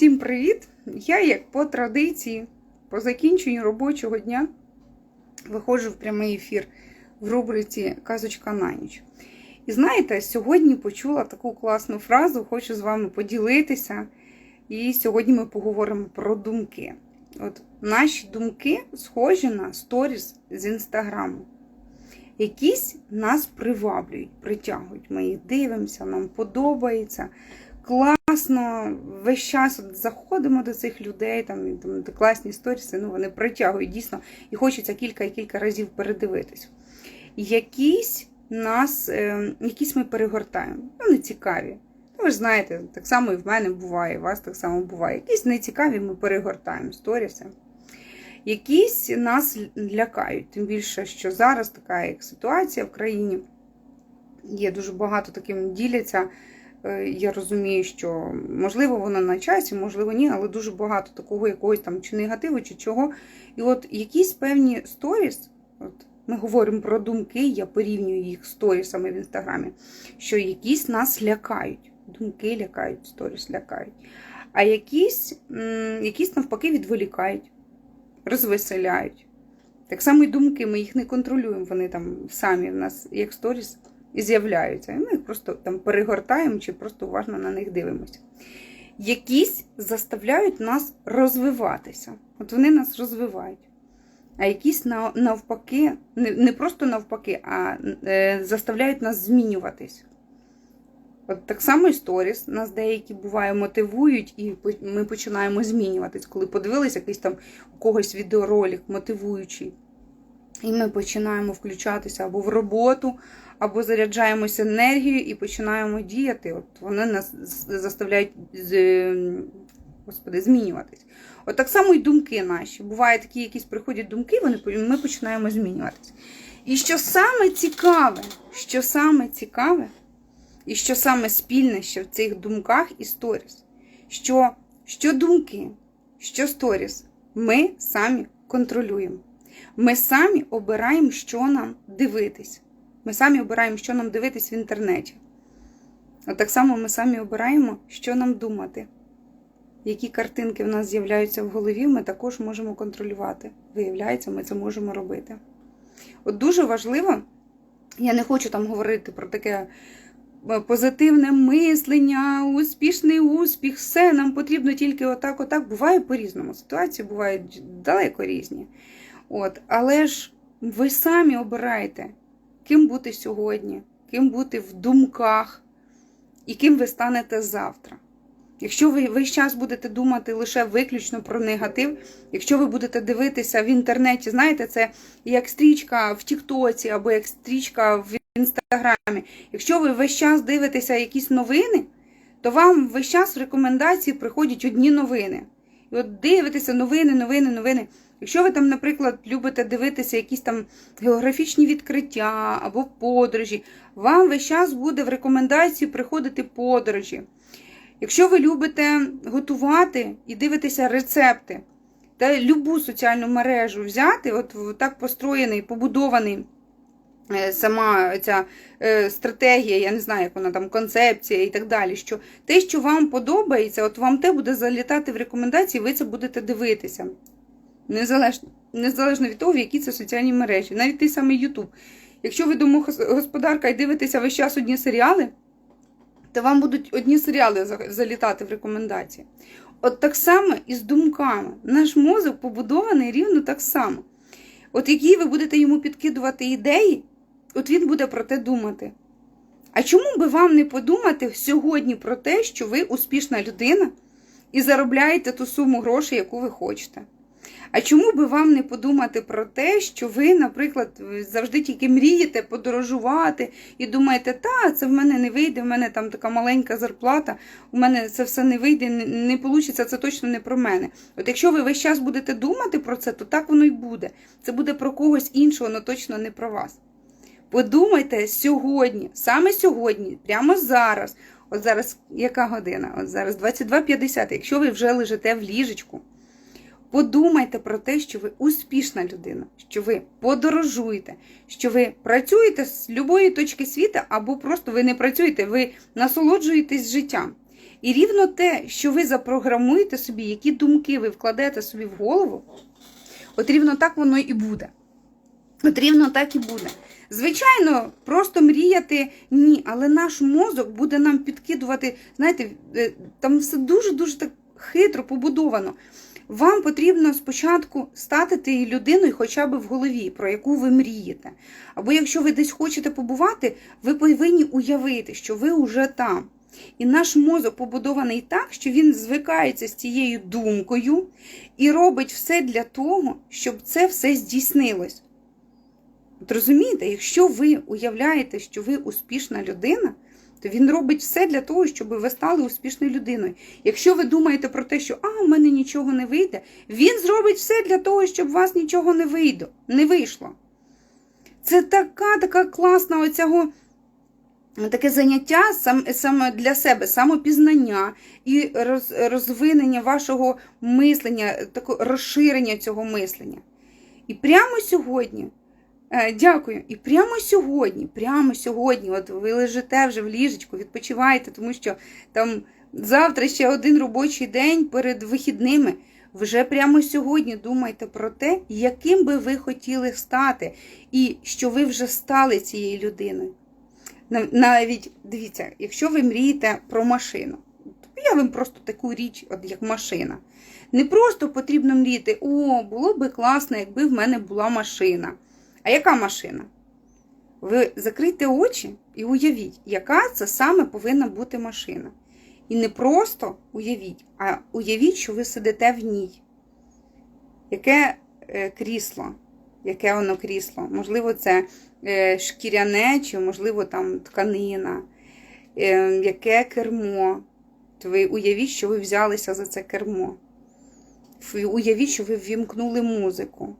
Всім привіт! Я, як по традиції, по закінченню робочого дня виходжу в прямий ефір в рубриці Казочка на ніч. І знаєте, сьогодні почула таку класну фразу, хочу з вами поділитися. І сьогодні ми поговоримо про думки. От Наші думки схожі на сторіс з інстаграму. Якісь нас приваблюють, притягують. Ми їх дивимося, нам подобається. Класно, весь час от заходимо до цих людей, там, там класні сторіси, ну вони притягують дійсно, і хочеться кілька і кілька разів передивитись. Якісь нас, е, якісь ми перегортаємо, ну, не цікаві. Ну, ви ж знаєте, так само і в мене буває, і у вас так само буває. Якісь нецікаві ми перегортаємо сторіси. Якісь нас лякають, тим більше, що зараз така як ситуація в країні. Є дуже багато таким діляться. Е, Я розумію, що можливо воно на часі, можливо, ні, але дуже багато такого якогось там чи негативу, чи чого. І от якісь певні сторіс, от ми говоримо про думки, я порівнюю їх з сторісами в інстаграмі, що якісь нас лякають. Думки лякають, сторіс лякають. А якісь, якісь навпаки відволікають, розвеселяють. Так само і думки, ми їх не контролюємо, вони там самі в нас, як сторіс, з'являються. І ми їх просто там перегортаємо чи просто уважно на них дивимося. Якісь заставляють нас розвиватися. От вони нас розвивають. А якісь навпаки, не просто навпаки, а е, заставляють нас змінюватись. От так само і сторіс нас деякі буває мотивують, і ми починаємо змінюватись, коли подивилися якийсь там у когось відеоролик мотивуючий. І ми починаємо включатися або в роботу, або заряджаємося енергією і починаємо діяти. От Вони нас заставляють господи, змінюватись. От так само і думки наші. Бувають такі якісь приходять думки, вони, ми починаємо змінюватись. І що саме цікаве, що саме цікаве, і що саме спільне ще в цих думках і сторіс, що, що думки, що сторіс, ми самі контролюємо. Ми самі обираємо, що нам дивитись. Ми самі обираємо, що нам дивитись в інтернеті. От так само ми самі обираємо, що нам думати. Які картинки в нас з'являються в голові, ми також можемо контролювати. Виявляється, ми це можемо робити. От дуже важливо, я не хочу там говорити про таке позитивне мислення, успішний успіх, все нам потрібно тільки отак, отак. Буває по-різному. Ситуації бувають далеко різні. От, Але ж ви самі обираєте, ким бути сьогодні, ким бути в думках і ким ви станете завтра. Якщо ви весь час будете думати лише виключно про негатив, якщо ви будете дивитися в інтернеті, знаєте, це як стрічка в Тіктоці або як стрічка в інстаграмі. Якщо ви весь час дивитеся якісь новини, то вам весь час в рекомендації приходять одні новини. І от дивитеся новини, новини, новини. Якщо ви там, наприклад, любите дивитися якісь там географічні відкриття або подорожі, вам весь час буде в рекомендації приходити подорожі. Якщо ви любите готувати і дивитеся рецепти, та любу соціальну мережу взяти, от так построєний, побудований сама ця стратегія, я не знаю, як вона там, концепція і так далі. що Те, що вам подобається, от вам те буде залітати в рекомендації, ви це будете дивитися. Незалежно, незалежно від того, які це соціальні мережі, навіть той самий Ютуб. Якщо ви домогосподарка і дивитеся весь час одні серіали, то вам будуть одні серіали залітати в рекомендації. От так само і з думками. Наш мозок побудований рівно так само. От які ви будете йому підкидувати ідеї, от він буде про те думати. А чому би вам не подумати сьогодні про те, що ви успішна людина і заробляєте ту суму грошей, яку ви хочете? А чому би вам не подумати про те, що ви, наприклад, завжди тільки мрієте подорожувати і думаєте, та, це в мене не вийде, в мене там така маленька зарплата, у мене це все не вийде, не, вийде, це точно не про мене. От якщо ви весь час будете думати про це, то так воно й буде. Це буде про когось іншого, але точно не про вас. Подумайте сьогодні, саме сьогодні, прямо зараз. От зараз яка година? От зараз 22.50. Якщо ви вже лежите в ліжечку. Подумайте про те, що ви успішна людина, що ви подорожуєте, що ви працюєте з будь-якої точки світу, або просто ви не працюєте, ви насолоджуєтесь життям. І рівно те, що ви запрограмуєте собі, які думки ви вкладете собі в голову, от рівно так воно і буде. От рівно так і буде. Звичайно, просто мріяти ні, але наш мозок буде нам підкидувати, знаєте, е, там все дуже-дуже так хитро побудовано. Вам потрібно спочатку стати тією людиною хоча б в голові, про яку ви мрієте. Або якщо ви десь хочете побувати, ви повинні уявити, що ви вже там. І наш мозок побудований так, що він звикається з цією думкою і робить все для того, щоб це все здійснилось. От розумієте, якщо ви уявляєте, що ви успішна людина, то він робить все для того, щоб ви стали успішною людиною. Якщо ви думаєте про те, що а, у мене нічого не вийде, він зробить все для того, щоб у вас нічого не вийде, не вийшло. Це така така класна оцього, таке заняття сам, саме для себе, самопізнання і роз, розвинення вашого мислення, таке розширення цього мислення. І прямо сьогодні. Е, Дякую. І прямо сьогодні, прямо сьогодні, от ви лежите вже в ліжечку, відпочиваєте, тому що там завтра ще один робочий день перед вихідними. Вже прямо сьогодні думайте про те, яким би ви хотіли стати, і що ви вже стали цією людиною. Навіть дивіться, якщо ви мрієте про машину, то я вам просто таку річ, от як машина. Не просто потрібно мріяти, о, було би класно, якби в мене була машина. А яка машина? Ви закрийте очі і уявіть, яка це саме повинна бути машина. І не просто уявіть, а уявіть, що ви сидите в ній. Яке е, крісло? Яке воно крісло? Можливо, це е, шкіряне, чи, можливо, там тканина, е, яке кермо. То ви уявіть, що ви взялися за це кермо. Уявіть, що ви ввімкнули музику.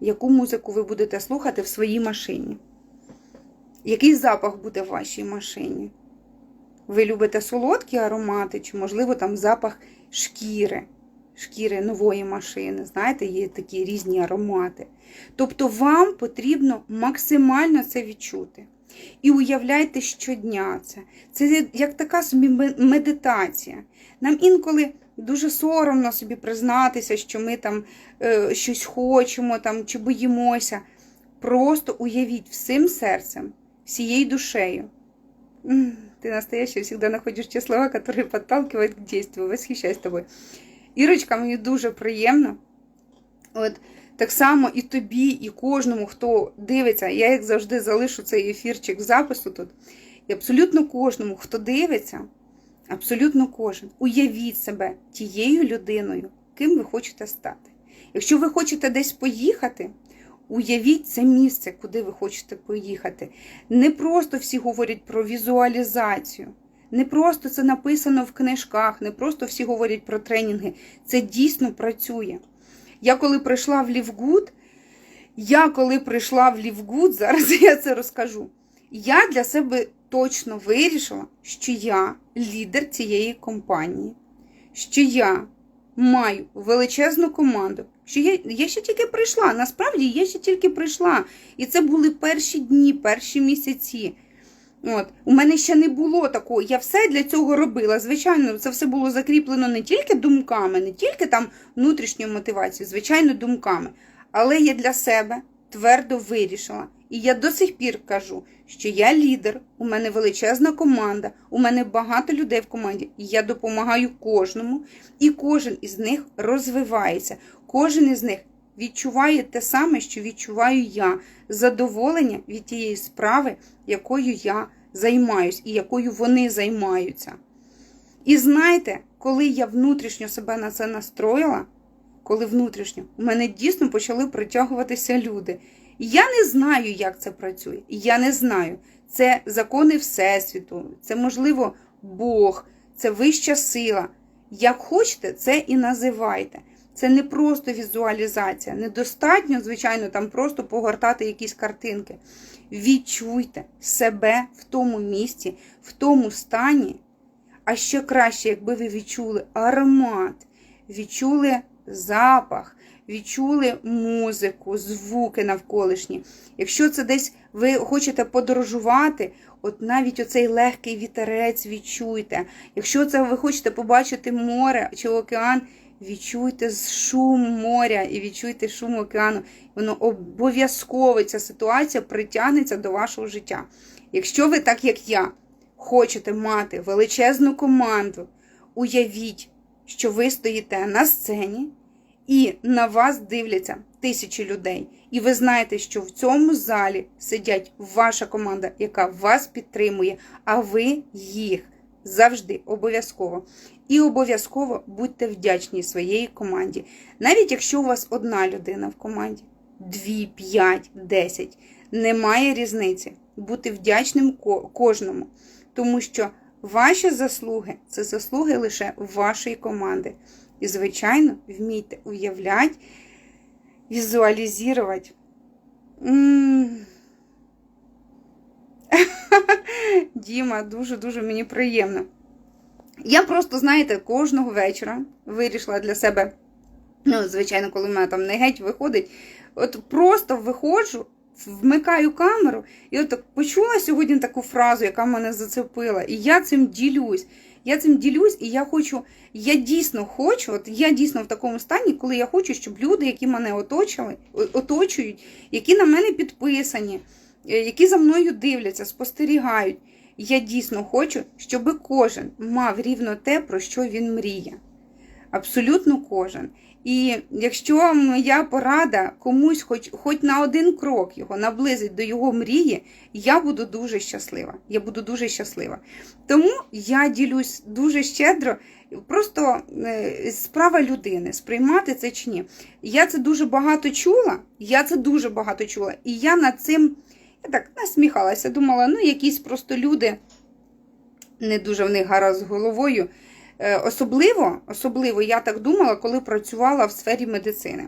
Яку музику ви будете слухати в своїй машині? Який запах буде в вашій машині? Ви любите солодкі аромати, чи, можливо, там запах шкіри, шкіри нової машини. Знаєте, є такі різні аромати. Тобто вам потрібно максимально це відчути. І уявляйте щодня це. Це як така медитація. Нам інколи дуже соромно собі признатися, що ми там е, щось хочемо там, чи боїмося. Просто уявіть всім серцем, всією душею. Ты настоящая, всегда находишь те слова, которые подталкивают к действию. Восхищаюсь тобою. Ірочка, мені дуже приємно. От так само і тобі, і кожному, хто дивиться, я як завжди залишу цей ефірчик запису тут. І абсолютно кожному, хто дивиться, абсолютно кожен, уявіть себе тією людиною, ким ви хочете стати. Якщо ви хочете десь поїхати, уявіть це місце, куди ви хочете поїхати. Не просто всі говорять про візуалізацію. Не просто це написано в книжках, не просто всі говорять про тренінги. Це дійсно працює. Я коли прийшла в Лівгуд, я коли прийшла в Лівгуд, зараз я це розкажу. Я для себе точно вирішила, що я лідер цієї компанії, що я маю величезну команду. Що я, я ще тільки прийшла. Насправді я ще тільки прийшла. І це були перші дні, перші місяці. От. У мене ще не було такого. Я все для цього робила. Звичайно, це все було закріплено не тільки думками, не тільки там внутрішньою мотивацією, звичайно, думками. Але я для себе твердо вирішила. І я до сих пір кажу, що я лідер, у мене величезна команда, у мене багато людей в команді, і я допомагаю кожному, і кожен із них розвивається. Кожен із них відчуває те саме, що відчуваю я, задоволення від тієї справи, якою я займаюсь і якою вони займаються. І знаєте, коли я внутрішньо себе на це настроїла, коли внутрішньо, у мене дійсно почали притягуватися люди. Я не знаю, як це працює. Я не знаю. Це закони Всесвіту, це, можливо, Бог, це вища сила. Як хочете, це і називайте. Це не просто візуалізація. Недостатньо, звичайно, там просто погортати якісь картинки. Відчуйте себе в тому місці, в тому стані. А ще краще, якби ви відчули аромат, відчули запах, відчули музику, звуки навколишні. Якщо це десь ви хочете подорожувати, от навіть оцей легкий вітерець відчуйте. Якщо це ви хочете побачити море чи океан, відчуйте шум моря і відчуйте шум океану. Воно обов'язково ця ситуація притягнеться до вашого життя. Якщо ви, так як я, хочете мати величезну команду, уявіть, що ви стоїте на сцені і на вас дивляться тисячі людей. І ви знаєте, що в цьому залі сидять ваша команда, яка вас підтримує, а ви їх завжди обов'язково. І обов'язково будьте вдячні своєї команді. Навіть якщо у вас одна людина в команді, дві, п'ять, десять, немає різниці. Бути вдячним кожному. Тому що ваші заслуги це заслуги лише вашої команди. І, звичайно, вмійте уявляти, візуалізувати. Діма, дуже-дуже мені приємно. Я просто, знаєте, кожного вечора вирішила для себе, ну, звичайно, коли в мене там не геть виходить, от просто виходжу, вмикаю камеру, і от почула сьогодні таку фразу, яка мене зацепила, і я цим ділюсь. Я цим ділюсь, і я хочу, я дійсно хочу, от я дійсно в такому стані, коли я хочу, щоб люди, які мене оточили, оточують, які на мене підписані, які за мною дивляться, спостерігають. Я дійсно хочу, щоб кожен мав рівно те, про що він мріє. Абсолютно кожен. І якщо моя порада комусь, хоч хоч на один крок його наблизить до його мрії, я буду дуже щаслива. Я буду дуже щаслива. Тому я ділюсь дуже щедро, просто е, справа людини, сприймати це чи ні. Я це дуже багато чула, я це дуже багато чула, і я над цим я так насміхалася, думала, ну якісь просто люди не дуже в них гаразд з головою. Е, особливо, особливо я так думала, коли працювала в сфері медицини.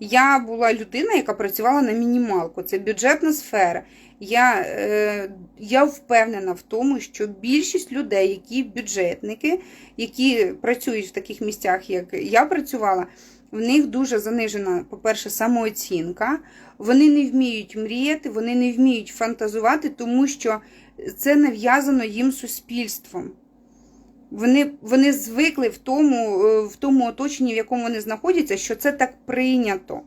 Я була людина, яка працювала на мінімалку. Це бюджетна сфера. Я е, я впевнена в тому, що більшість людей, які бюджетники, які працюють в таких місцях, як я працювала, в них дуже занижена, по-перше, самооцінка. Вони не вміють мріяти, вони не вміють фантазувати, тому що це нав'язано їм суспільством. Вони вони звикли в тому е, в тому оточенні, в якому вони знаходяться, що це так прийнято.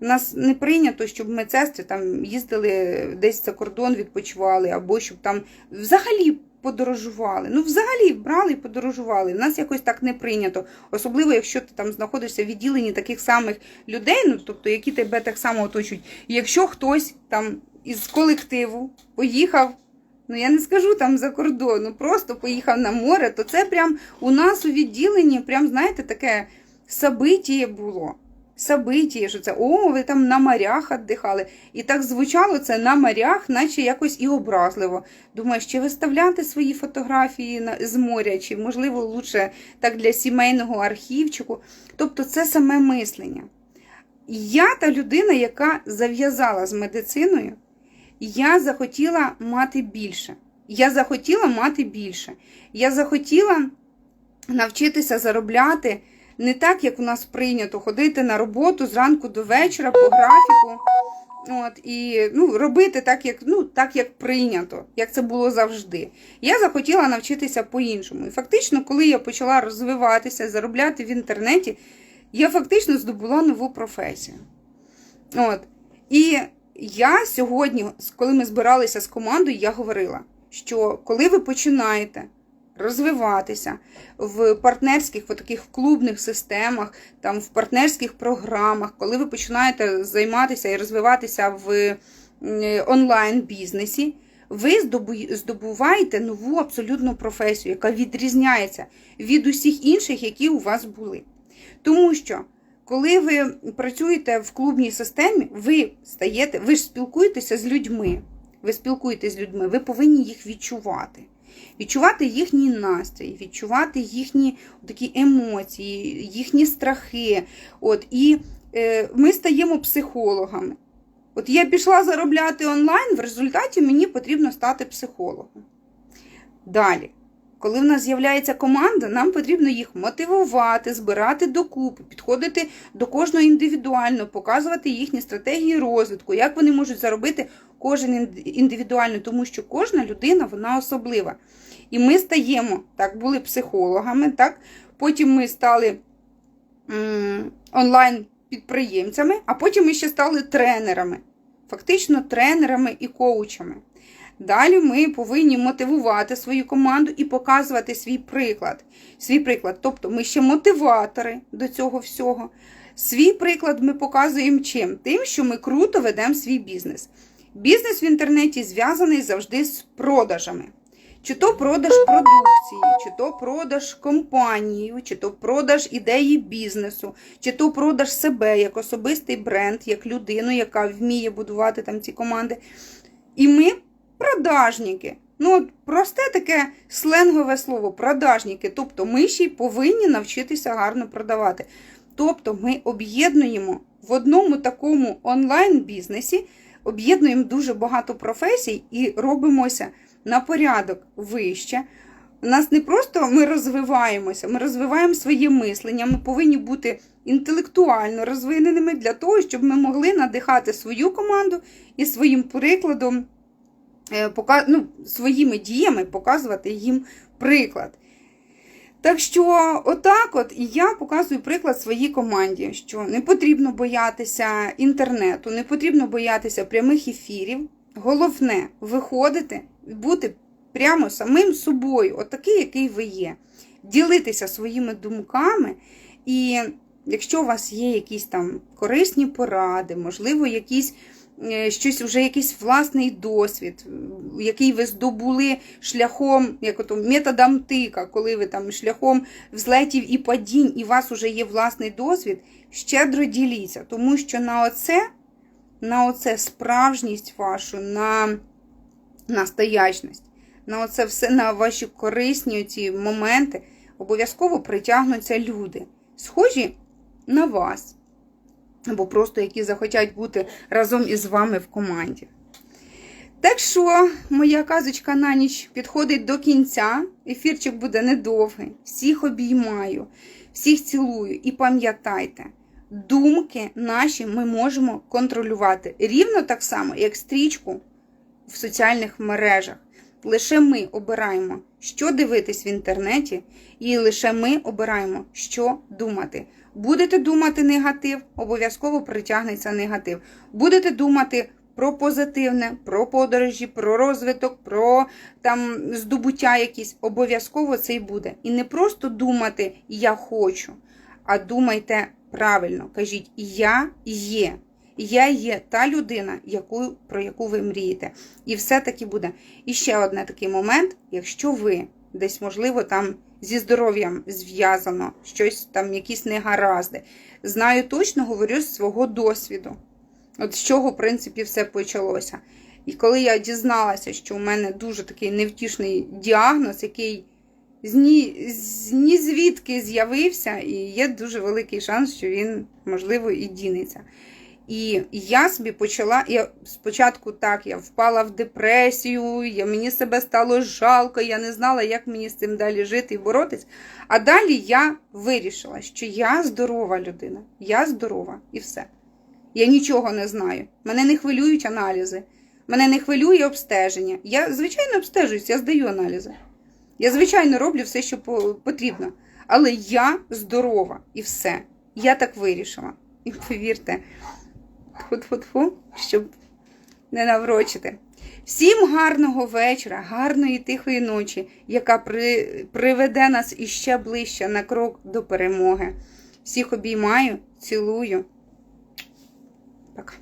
У нас не прийнято, щоб медсестри там їздили десь за кордон, відпочивали, або щоб там взагалі подорожували. Ну, взагалі брали і подорожували. У нас якось так не прийнято. Особливо, якщо ти там знаходишся в відділенні таких самих людей, ну тобто, які тебе так само оточують. І якщо хтось там із колективу поїхав. Ну, я не скажу там за кордон, ну просто поїхав на море, то це прям у нас у відділенні, прям, знаєте, таке событие було. Событие, що це, о, ви там на морях віддихали. І так звучало це на морях, наче якось і образливо. Думаю, ще виставляти свої фотографії з моря, чи, можливо, лучше так для сімейного архівчику. Тобто це саме мислення. Я та людина, яка зав'язала з медициною я захотіла мати більше. Я захотіла мати більше. Я захотіла навчитися заробляти не так, як у нас прийнято, ходити на роботу зранку до вечора по графіку. От, І ну, робити так, як ну, так, як прийнято, як це було завжди. Я захотіла навчитися по-іншому. І фактично, коли я почала розвиватися, заробляти в інтернеті, я фактично здобула нову професію. От. І я сьогодні, коли ми збиралися з командою, я говорила, що коли ви починаєте розвиватися в партнерських в таких клубних системах, там в партнерських програмах, коли ви починаєте займатися і розвиватися в онлайн-бізнесі, ви здобуваєте нову абсолютну професію, яка відрізняється від усіх інших, які у вас були. Тому що коли ви працюєте в клубній системі, ви стаєте, ви ж спілкуєтеся з людьми. Ви спілкуєтеся з людьми, ви повинні їх відчувати. Відчувати їхній настрій, відчувати їхні такі емоції, їхні страхи. От, І е, ми стаємо психологами. От я пішла заробляти онлайн, в результаті мені потрібно стати психологом. Далі. Коли в нас з'являється команда, нам потрібно їх мотивувати, збирати докупи, підходити до кожного індивідуально, показувати їхні стратегії розвитку, як вони можуть заробити кожен індивідуально, тому що кожна людина вона особлива. І ми стаємо, так, були психологами, так, потім ми стали онлайн-підприємцями, а потім ми ще стали тренерами, фактично тренерами і коучами. Далі ми повинні мотивувати свою команду і показувати свій приклад. Свій приклад, тобто ми ще мотиватори до цього всього. Свій приклад ми показуємо чим? Тим, що ми круто ведемо свій бізнес. Бізнес в інтернеті зв'язаний завжди з продажами. Чи то продаж продукції, чи то продаж компанії, чи то продаж ідеї бізнесу, чи то продаж себе як особистий бренд, як людину, яка вміє будувати там ці команди. І ми продажники. Ну, от просте таке сленгове слово продажники. Тобто ми ще й повинні навчитися гарно продавати. Тобто ми об'єднуємо в одному такому онлайн-бізнесі, об'єднуємо дуже багато професій і робимося на порядок вище. У нас не просто ми розвиваємося, ми розвиваємо своє мислення. Ми повинні бути інтелектуально розвиненими для того, щоб ми могли надихати свою команду і своїм прикладом, ну, своїми діями показувати їм приклад. Так що, отак, от і я показую приклад своїй команді, що не потрібно боятися інтернету, не потрібно боятися прямих ефірів. Головне виходити, і бути прямо самим собою, отакий, який ви є. Ділитися своїми думками. І якщо у вас є якісь там корисні поради, можливо, якісь е, щось вже якийсь власний досвід, який ви здобули шляхом, як ото методом тика, коли ви там шляхом взлетів і падінь, і у вас вже є власний досвід, щедро діліться, тому що на оце, на оце справжність вашу, на настоячність, на оце все, на ваші корисні ці моменти обов'язково притягнуться люди, схожі на вас або просто які захотять бути разом із вами в команді. Так що, моя казочка на ніч підходить до кінця. Ефірчик буде недовгий. Всіх обіймаю, всіх цілую і пам'ятайте, думки наші ми можемо контролювати рівно так само, як стрічку в соціальних мережах. Лише ми обираємо, що дивитись в інтернеті, і лише ми обираємо, що думати. Будете думати негатив, обов'язково притягнеться негатив. Будете думати про позитивне, про подорожі, про розвиток, про там здобуття якісь, обов'язково це й буде. І не просто думати я хочу, а думайте правильно. Кажіть, я є. Я є та людина, яку, про яку ви мрієте. І все таки буде. І ще один такий момент, якщо ви десь, можливо, там зі здоров'ям зв'язано, щось там, якісь негаразди. Знаю точно, говорю з свого досвіду. От з чого, в принципі, все почалося. І коли я дізналася, що у мене дуже такий невтішний діагноз, який з ні, ні звідки з'явився, і є дуже великий шанс, що він, можливо, і дінеться. І я собі почала, я спочатку так, я впала в депресію, я, мені себе стало жалко, я не знала, як мені з цим далі жити і боротись. А далі я вирішила, що я здорова людина, я здорова і все. Я нічого не знаю. Мене не хвилюють аналізи, мене не хвилює обстеження. Я, звичайно, обстежуюсь, я здаю аналізи. Я, звичайно, роблю все, що по- потрібно. Але я здорова і все. Я так вирішила. І повірте, тьфу-тьфу-тьфу, щоб не наврочити. Всім гарного вечора, гарної тихої ночі, яка при, приведе нас іще ближче на крок до перемоги. Всіх обіймаю, цілую. Пока.